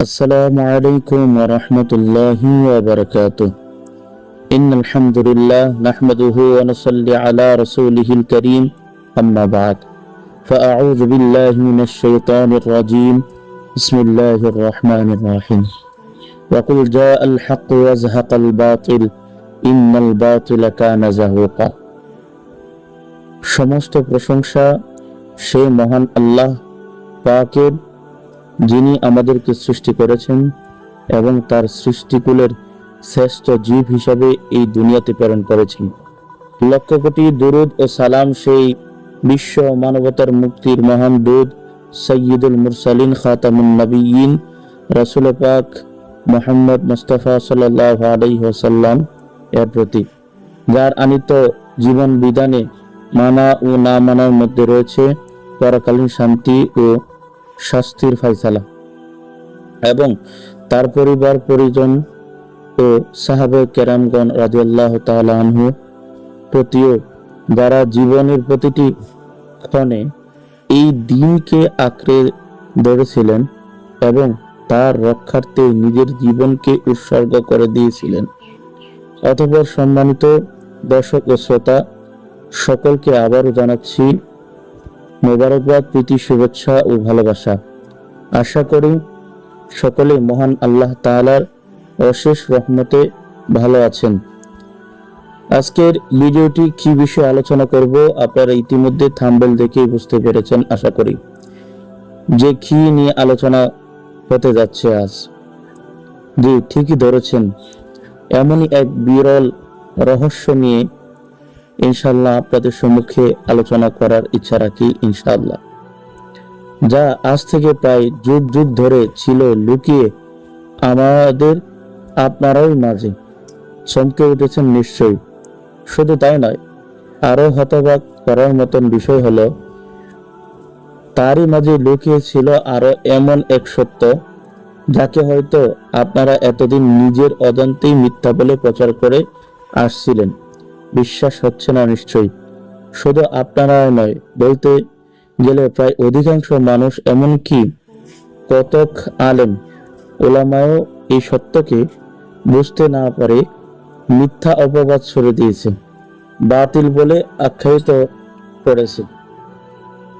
السلام عليكم ورحمة الله وبركاته إن الحمد لله نحمده ونصلي على رسوله الكريم أما بعد فأعوذ بالله من الشيطان الرجيم بسم الله الرحمن الرحيم وقل جاء الحق وزهق الباطل إن الباطل كان زهوقا সমস্ত প্রশংসা সে মহান আল্লাহ পাকের যিনি আমাদেরকে সৃষ্টি করেছেন এবং তার সৃষ্টিকুলের শ্রেষ্ঠ জীব হিসাবে এই দুনিয়াতে প্রেরণ করেছেন। লক্ষ কোটি দুরুদ ও সালাম সেই বিশ্ব মানবতার মুক্তির মহান দূত সৈয়দুল মুরসালিন খাতামুন নবীন, রাসুল পাক মোহাম্মদ মুস্তফা সাল্লাহ আলাইসাল্লাম এর প্রতি যার আনিত জীবন বিধানে মানা ও না মানার মধ্যে রয়েছে পরকালীন শান্তি ও শাস্তির ফাইসালা। এবং তার পরিবার, পরিজন ও সাহাবে কেরামগণ রাজিয়াল্লাহ আনহু প্রতিও যারা জীবনের প্রতিটি ক্ষণে এই দিনকে আঁকড়ে ধরেছিলেন এবং তার রক্ষার্থে নিজের জীবনকে উৎসর্গ করে দিয়েছিলেন। অতঃপর সম্মানিত দর্শক ও শ্রোতা, সকলকে আবারও জানাচ্ছি মোবারকবাদ প্রীতি, শুভেচ্ছা ও ভালোবাসা। আশা করি সকলে মহান আল্লাহ তাআলার অশেষ রহমতে ভালো আছেন। আজকের ভিডিওটি কি বিষয়ে আলোচনা করব, আপনারা ইতিমধ্যে থাম্বেল দেখেই বুঝতে পেরেছেন, আশা করি। যে কি নিয়ে আলোচনা হতে যাচ্ছে আজ। জি, ঠিকই ধরেছেন। এমনই এক বিরল রহস্য নিয়ে ইনশাল্লাহ আপনাদের সম্মুখে আলোচনা করার ইচ্ছা রাখি, ইনশাআল্লাহ। যা আজ থেকে প্রায় যুগ যুগ ধরে ছিল লুকিয়ে আমাদের আপনারাই মাঝে। চমকে উঠেছেন নিশ্চয়ই। শুধু তাই নয় আরও হতবাক করার মতন বিষয় হলো, তারই মাঝে লুকিয়ে ছিল আরও এমন এক সত্য, যাকে হয়তো আপনারা এতদিন নিজের অজান্তেই মিথ্যা বলে প্রচার করে আসছিলেন। বিশ্বাস হচ্ছে না নিশ্চয়ই। শুধু আপনারা নয়, বলতে গেলে প্রায় অধিকাংশ মানুষ এমনকি কতক আলেম ওলামায়ও এই সত্যকে বুঝতে না পারে মিথ্যা অপবাদ ছড়ে দিয়েছে, বাতিল বলে আখ্যায়িত করেছে।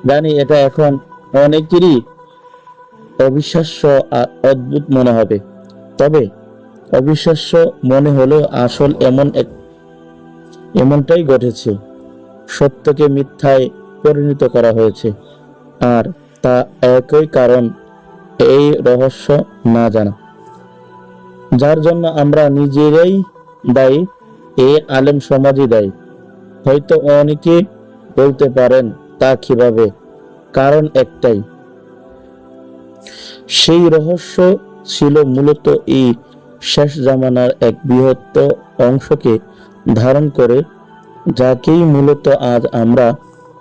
জানি এটা এখন অনেকেরই অবিশ্বাস্য অদ্ভুত মনে হবে, তবে অবিশ্বাস্য মনে হলেও আসল এমন এক এমনটাই ঘটেছে। সত্যকে মিথ্যায় পরিণত করা হয়েছে। আর তা একই কারণ, এই রহস্য না জানা। যার জন্য আমরা নিজেরাই দায়ী, এ আলেম সমাজই দায়ী। হয়তো অনেকে বলতে পারেন, তা কীভাবে? কারণ একটাই। সেই রহস্য ছিল মূলত এই শেষ জামানার এক বৃহত্ত অংশকে ধারণ করে, যাকেই মূলত আজ আমরা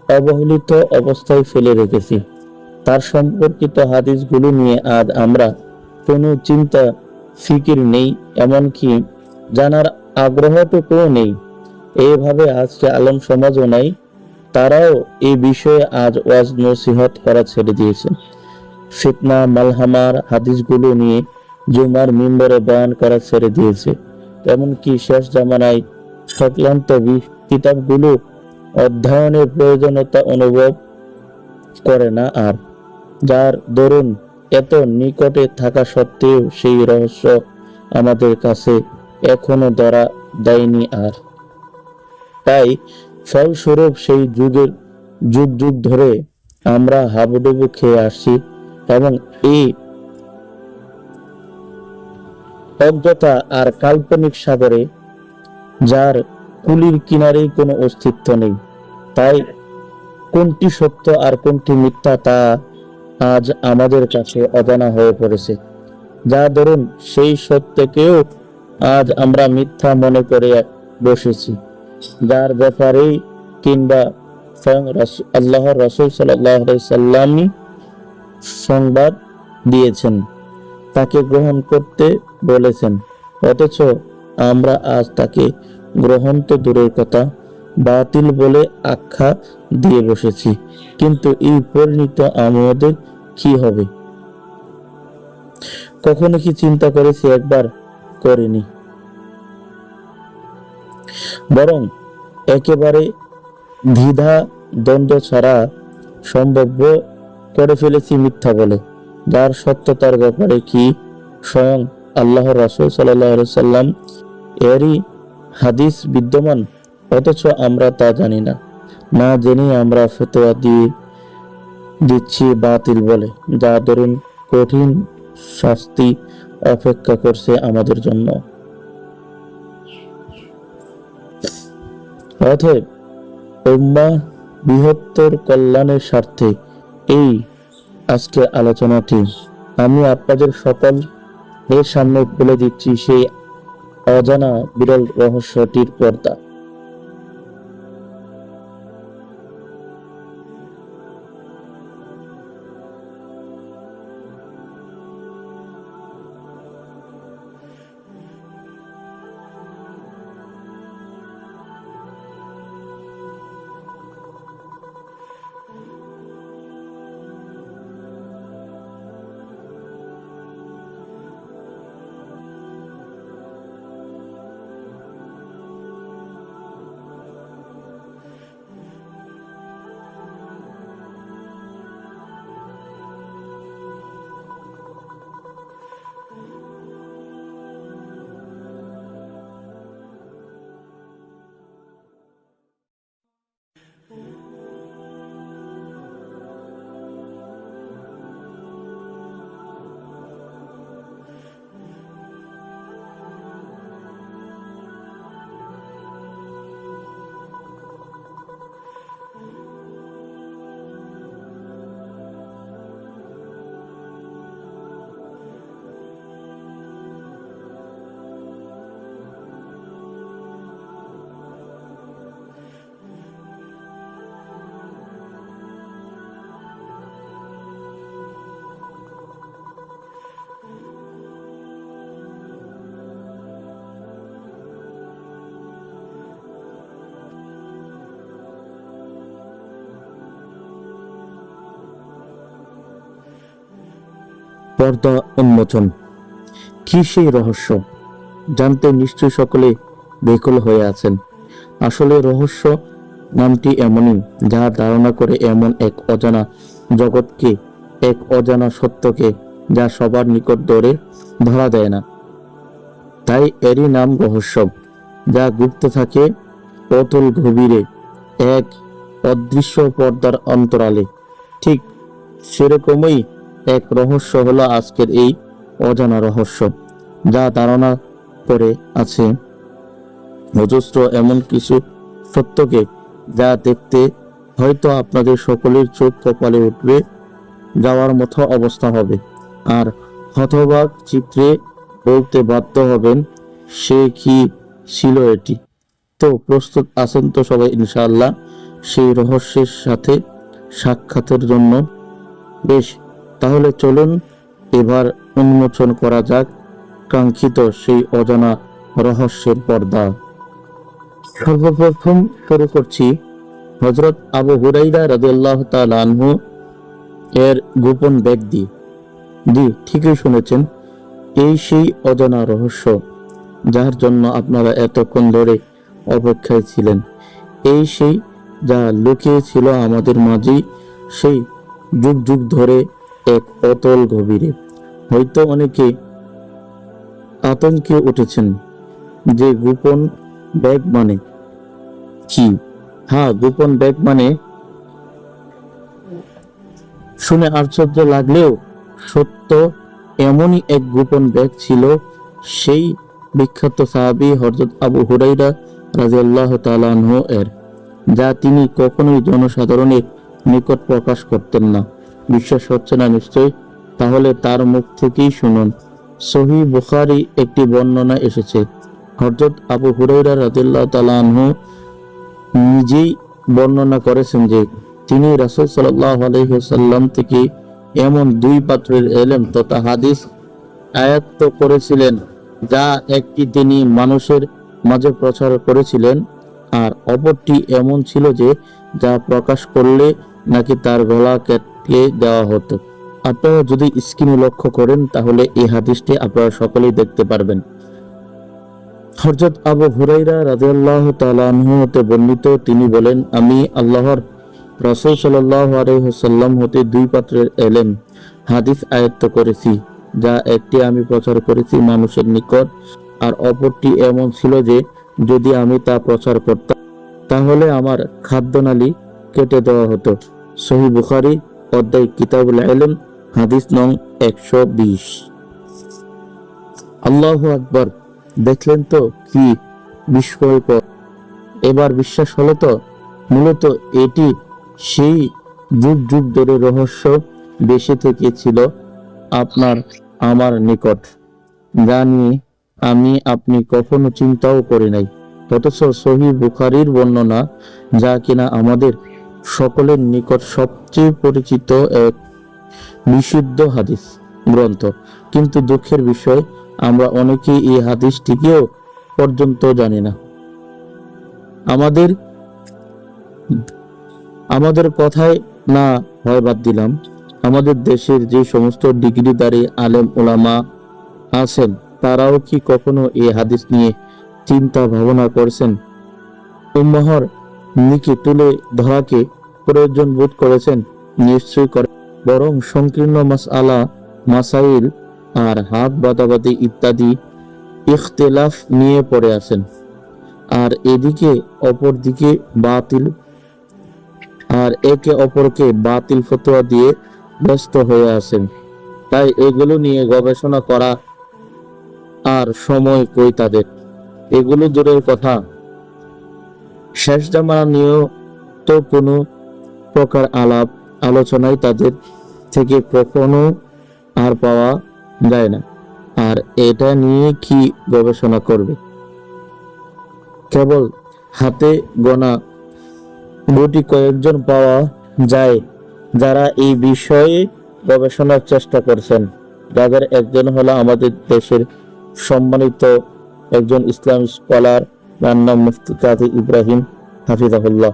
অবহেলিত অবস্থায় ফেলে রেখেছি। তার সম্পর্কিত হাদিসগুলো নিয়ে আজ আমরা কোনো চিন্তা, ফিকির নেই, এমনকি জানার আগ্রহটুকুও নেই। এইভাবে আজকে আলম সমাজও নাই, তারাও এই বিষয়ে আজ ওয়াজ নসিহত করা ছেড়ে দিয়েছে। ফিতনা, মালহামার হাদিসগুলো নিয়ে জুমার মিম্বরে বয়ান করা ছেড়ে দিয়েছে। এমনকি শেষ জামানায় সংক্রান্ত কিতাবগুলো অধ্যয়নের প্রয়োজনীয়তা অনুভব করে না আর, যার দরুন এত নিকটে থাকা সত্ত্বেও সেই রহস্য আমাদের কাছে এখনও ধরা দেয়নি আর। তাই ফলস্বরূপ সেই যুগের যুগ যুগ ধরে আমরা হাবুডুবু খেয়ে আসছি এবং এই অজ্ঞতা আর কাল্পনিক সাগরে যার কুলির কিনারেই কোনো অস্তিত্ব নেই। তাই কোনটি সত্য আর কোনটি মিথ্যা তা আজ আমাদের কাছে অজানা হয়ে পড়েছে। যা ধরুন, সেই সত্যকেও আজ আমরা মিথ্যা মনে করে বসেছি। যার ব্যাপারেই কিংবা স্বয়ং আল্লাহর রসুল সাল্লামই সংবাদ দিয়েছেন, তাকে গ্রহণ করতে বলেছেন। অথচ আমরা আজ তাকে গ্রহণ তো দূরের কথা, বাতিল বলে আখ্যা দিয়ে বসেছি, কিন্তু এই পরিণত আমাদের কি হবে? কখনো কি চিন্তা করেছি একবার করিনি? বরং একেবারে দ্বিধা দ্বন্দ্ব ছাড়া সম্ভাব্য করে ফেলেছি মিথ্যা বলে। যার সত্যতার ব্যাপারে কি স্বয়ং আল্লাহ রাসুল সাল্লাহ সাল্লাম এরই হাদিস বিদ্যমান, অথচ আমরা তা জানি না। না জেনে আমরা ফতোয়া দিয়ে দিচ্ছি বাতিল বলে, যা ধরুন কঠিন শাস্তি অপেক্ষা করছে আমাদের জন্য। অতএব উম্মা বৃহত্তর কল্যাণের স্বার্থে এই আজকের আলোচনাটি আমি আপনাদের সকল এর সামনে বলে দিচ্ছি, সেই অজানা বিরল রহস্যটির পর্দা। পর্দা উন্মোচন। কি সেই রহস্য? জানতে নিশ্চয়ই সকলে বেকুল হয়ে আছেন। আসলে রহস্য নামটি এমনই, যা ধারণা করে এমন এক অজানা জগৎকে, এক অজানা সত্যকে, যা সবার নিকট দৌড়ে ধরা দেয় না। তাই এরই নাম রহস্য, যা গুপ্ত থাকে অতল গভীরে, এক অদৃশ্য পর্দার অন্তরালে। ঠিক সেরকমই এক রহস্য হলো আজকের এই অজানা রহস্য, যা ধারণা করে আছে। অজস্র এমন কিছু সত্যকে যা দেখতে হয়তো আপনাদের সকলের চোখ কপালে উঠবে, যাওয়ার মতো অবস্থা হবে। আর হতবাক চিত্রে বলতে বাধ্য হবেন, সে কি ছিল এটি? তো প্রস্তুত আছেন তো সবাই, ইনশাআল্লাহ। সেই রহস্যের সাথে সাক্ষাতের জন্য বেশ তাহলে চলুন এবার উন্মোচন করা যাক কাঙ্ক্ষিত সেই অজানা রহস্যের পর্দা। সর্বপ্রথম শুরু করছি হজরত আবু হুরাইরা রাদিয়াল্লাহু তাআলা আনহু এর গোপন ব্যক্তি। জি, ঠিকই শুনেছেন, এই সেই অজানা রহস্য যার জন্য আপনারা এতক্ষণ ধরে অপেক্ষায় ছিলেন। এই সেই যা লুকিয়ে ছিল আমাদের মাঝেই, সেই যুগ যুগ ধরে এক অতল গভীরে। হয়তো অনেকে আতঙ্কে উঠেছেন যে গোপন ব্যাগ মানে কি? হ্যাঁ গোপন ব্যাগ মানে শুনে আশ্চর্য লাগলেও সত্য এমনই এক গোপন ব্যাগ ছিল সেই বিখ্যাত সাহাবি হরজত আবু হুরাইরা রাজিয়াল্লাহ তালানহ এর, যা তিনি কখনোই জনসাধারণের নিকট প্রকাশ করতেন না। বিশ্বাস হচ্ছে না নিশ্চয় তাহলে তার মুখ থেকেই শুনুন। সহি বুখারি একটি বর্ণনা এসেছে। হরজত আবু হুরাইরা রাদিল্লাহ তালাহ নিজেই বর্ণনা করেছেন যে, তিনি রাসুল সাল্লাহ আলহিহাল্লাম থেকে এমন দুই পাত্রের এলেম তথা হাদিস আয়াত্ত করেছিলেন, যা একটি তিনি মানুষের মাঝে প্রচার করেছিলেন আর অপরটি এমন ছিল যে, যা প্রকাশ করলে নাকি তার গলা দেওয়া হতো। আপনারা যদি স্ক্রিনে লক্ষ্য করেন, তাহলে এই হাদিসটি আপনারা সকলেই দেখতে পারবেন। হরজত আবু হুরাইরা রাদিয়াল্লাহ তাআলাহু হতে বর্ণিত, তিনি বলেন, আমি আল্লাহর রাসূল সাল্লাল্লাহু আলাইহি ওয়াসাল্লাম হতে দুই পাত্রের এলেম, হাদিস আয়ত্ত করেছি, যা একটি আমি প্রচার করেছি মানুষের নিকট, আর অপরটি এমন ছিল যে, যদি আমি তা প্রচার করতাম, তাহলে আমার খাদ্যনালী কেটে দেওয়া হতো। সহি বুখারি অধ্যায় কিতাবুল ইলম, হাদিস নং একশো বিশ। আল্লাহ আকবর, দেখলেন তো কি বিস্ময়কর। এবার বিশ্বাস হলো তো, মূলত এটি সেই যুগ যুগ ধরে রহস্য বেশি থেকে ছিল আপনার, আমার নিকট। যা নিয়ে আমি, আপনি কখনো চিন্তাও করি নাই। অথচ সহি বুখারির বর্ণনা, যা কিনা আমাদের সকলের নিকট সবচেয়ে পরিচিত এক বিশুদ্ধ হাদিস গ্রন্থ। কিন্তু দুঃখের বিষয়, আমরা অনেকেই এই হাদিসটিকেও পর্যন্ত জানি না। আমাদের আমাদের কথায় না হয় বাদ দিলাম। আমাদের দেশের যে সমস্ত ডিগ্রিদারি আলেম ওলামা আছেন, তারাও কি কখনো এই হাদিস নিয়ে চিন্তা ভাবনা করছেন? উম্মাহর নিকে তুলে ধরাকে প্রয়োজন বোধ করেছেন নিশ্চয়ই করে। বরং সংকীর্ণ মাস আলা মাসাইল আর হাত বাদাবাদি ইত্যাদি ইখতিলাফ নিয়ে পড়ে আছেন। আর এদিকে অপর দিকে বাতিল, আর একে অপরকে বাতিল ফতোয়া দিয়ে ব্যস্ত হয়ে আছেন। তাই এগুলো নিয়ে গবেষণা করা আর সময় কই তাদের? এগুলো দূরের কথা। শেষ জামানা নিয়েও তো কোনো প্রকার আলাপ আলোচনায় তাদের থেকে কখনো আর পাওয়া যায় না। আর এটা নিয়ে কি গবেষণা করবে? কেবল হাতে গোনা গুটি কয়েকজন পাওয়া যায় যারা এই বিষয়ে গবেষণার চেষ্টা করছেন। যাদের একজন হলো আমাদের দেশের সম্মানিত একজন ইসলাম স্কলার যার নাম মুফতি কাজী ইব্রাহিম হাফিজাহুল্লাহ।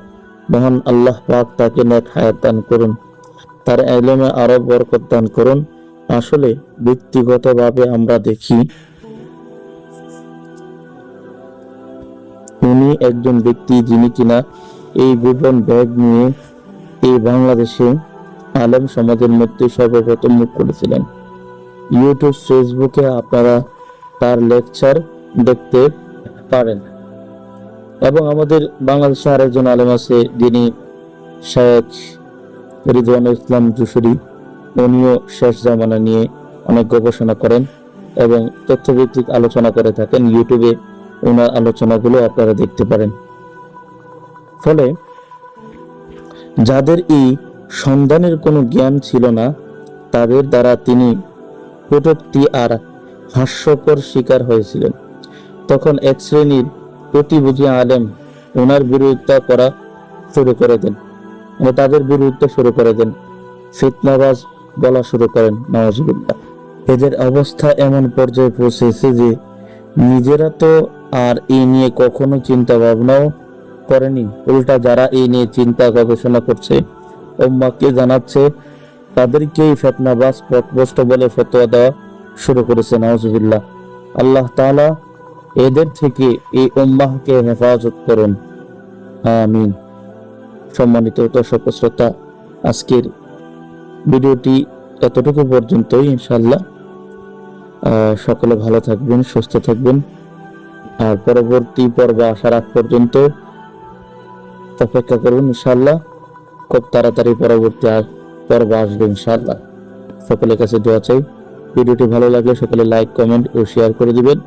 মহান আল্লাহ পাক তাকে নেক হায়াত দান করুন। তার এলেমে আরও বরকত দান করুন। আসলে ব্যক্তিগতভাবে আমরা দেখি, উনি একজন ব্যক্তি যিনি কিনা এই গোপন ব্যাগ নিয়ে এই বাংলাদেশে আলেম সমাজের মধ্যে সর্বপ্রথম মুখ করেছিলেন। ইউটিউব, ফেসবুকে আপনারা তার লেকচার দেখতে পারেন। এবং আমাদের বাংলাদেশে আরেকজন আলেম আছে যিনি শেখ রিজওয়ান ইসলাম জুসুরি উনিও শেষ জামানা নিয়ে অনেক গবেষণা করেন এবং তথ্যভিত্তিক আলোচনা করে থাকেন। ইউটিউবে ওনার আলোচনাগুলো আপনারা দেখতে পারেন। ফলে যাদের এই সন্ধানের কোনো জ্ঞান ছিল না, তাদের দ্বারা তিনি কটূক্তি আর হাস্যকর শিকার হয়েছিলেন। তখন এক শ্রেণির প্রতিবুঝি আলেম ওনার বিরোধিতা করা শুরু করে দেন। ও তাদের বিরুদ্ধে শুরু করে দেন। ফিতনাবাজ বলা শুরু করেন নওয়াজুবিল্লাহ এদের অবস্থা এমন পর্যায়ে পৌঁছেছে যে নিজেরা তো আর এই নিয়ে কখনো চিন্তা ভাবনাও করেনি। উল্টা যারা এই নিয়ে চিন্তা গবেষণা করছে ওম্মাকে জানাচ্ছে, তাদেরকেই ফেতনাবাজ পথভ্রষ্ট বলে ফতোয়া দেওয়া শুরু করেছে নওয়াজুবিল্লাহ আল্লাহ তাআলা এদের থেকে এই উম্মাহকে হেফাজত করুন। আমিন। সম্মানিত দর্শক শ্রোতা, আজকের ভিডিওটি এতটুকু পর্যন্তই ইনশাল্লাহ সকলে ভালো থাকবেন, সুস্থ থাকবেন। আর পরবর্তী পর্ব আসার আগ পর্যন্ত অপেক্ষা করুন ইনশাল্লাহ খুব তাড়াতাড়ি পরবর্তী পর্ব আসবে ইনশাল্লাহ সকলের কাছে দোয়া চাই। ভিডিওটি ভালো লাগলে সকলে লাইক, কমেন্ট ও শেয়ার করে দিবেন।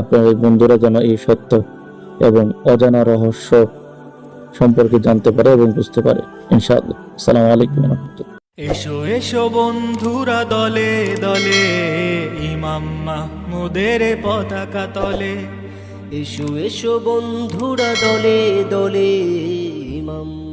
আপনার এই বন্ধুরা যেন এই সত্য এবং অজানা রহস্য সম্পর্কে জানতে পারে এবং বুঝতে পারে। ইনশাআল্লাহ। আসসালামু আলাইকুম রাহমাতুল্লাহ। এসো এসো বন্ধুরা দলে দলে, ইমাম মাহমুদের পতাকা তলে। এসো এসো বন্ধুরা দলে দলে, ইমাম